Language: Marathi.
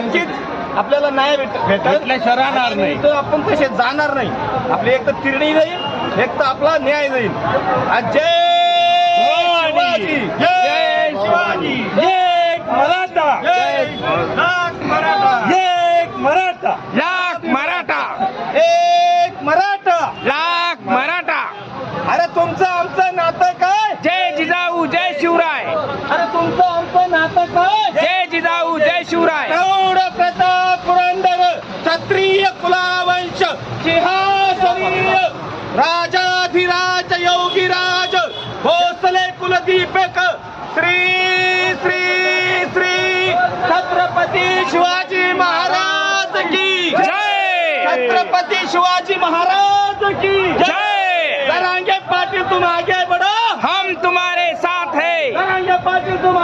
नक्कीच आपल्याला न्याय भेट भेटल्याशिवाय राहणार नाही. तर आपण तसे जाणार नाही? आपली एक तर तिरणी जाईल एक तर आपला न्याय जाईल. आज जय शिवाजी. जय शिवाजी. एक मराठा. जय मराठा. एक मराठा. लाख मराठा. एक मराठा. लाख मराठा. अरे तुमचं आमचं नातं काय? जय जिजाऊ जय शिवराय. अरे तुमचं आमचं नातं काय? जय जिजाऊ जय शिवराय. सिंहासनीय राजाधिराज योगीराज भोसले कुलदीपक श्री श्री श्री छत्रपती शिवाजी महाराज की जय। छत्रपती शिवाजी महाराज की जय। जरांगे पाटिल तुम आगे बढ़ो। हम तुम्हारे साथ है। जरांगे पाटिल तुम